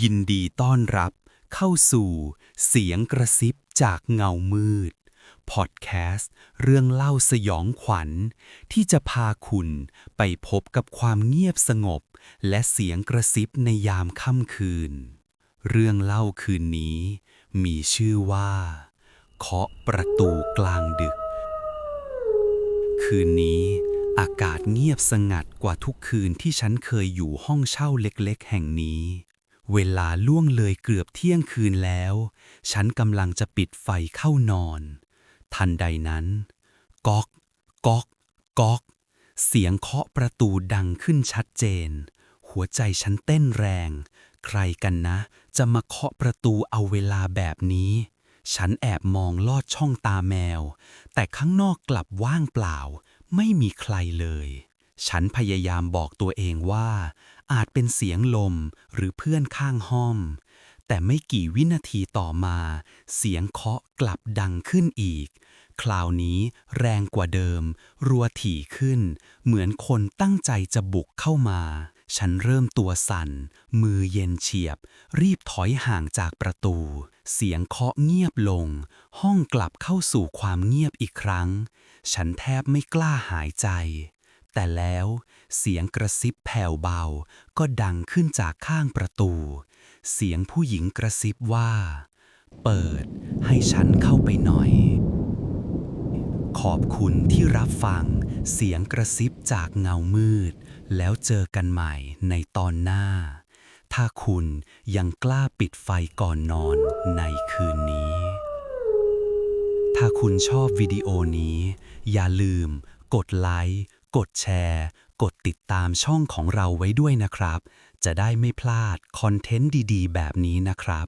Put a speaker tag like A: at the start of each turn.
A: ยินดีต้อนรับเข้าสู่เสียงกระซิบจากเงามืด พอดแคสต์เรื่องเล่าสยองขวัญ ที่จะพาคุณไปพบกับความเงียบสงบ และเสียงกระซิบในยามค่ำคืน เรื่องเล่าคืนนี้ มีชื่อว่า เคาะประตูกลางดึก คืนนี้อากาศเงียบสงัดกว่าทุกคืนที่ฉันเคยอยู่ห้องเช่าเล็กๆ แห่งนี้ เวลาล่วงเลยเกือบเที่ยงคืนแล้ว ฉันกำลังจะปิดไฟเข้านอน ทันใดนั้น ก๊อกก๊อกก๊อก เสียงเคาะประตูดังขึ้นชัดเจน หัวใจฉันเต้นแรง ใครกันนะ จะมาเคาะประตูเอาเวลาแบบนี้ ฉันแอบมองลอดช่องตาแมว แต่ข้างนอกกลับว่างเปล่า ไม่มีใครเลย ฉันพยายามบอกตัวเองว่า อาจเป็นเสียงลมหรือเพื่อนข้างห้อง แต่ไม่กี่วินาทีต่อมา เสียงเคาะกลับดังขึ้นอีก คราวนี้แรงกว่าเดิม รัวถี่ขึ้น เหมือนคนตั้งใจจะบุกเข้ามา ฉันเริ่มตัวสั่น มือเย็นเฉียบ รีบถอยห่างจากประตู เสียงเคาะเงียบลง ห้องกลับเข้าสู่ความเงียบอีกครั้ง ฉันแทบไม่กล้าหายใจ แต่แล้วเสียงกระซิบแผ่วเบาก็ดังขึ้นจากข้างประตู เสียงผู้หญิงกระซิบว่า เปิดให้ฉันเข้าไปหน่อย ขอบคุณที่รับฟังเสียงกระซิบจากเงามืด แล้วเจอกันใหม่ในตอนหน้า ถ้าคุณยังกล้าปิดไฟก่อนนอนในคืนนี้ ถ้าคุณชอบวิดีโอนี้ อย่าลืมกดไลค์ กดแชร์ กดติดตามช่องของเราไว้ด้วยนะครับ จะได้ไม่พลาดคอนเทนต์ดีๆ แบบนี้นะครับ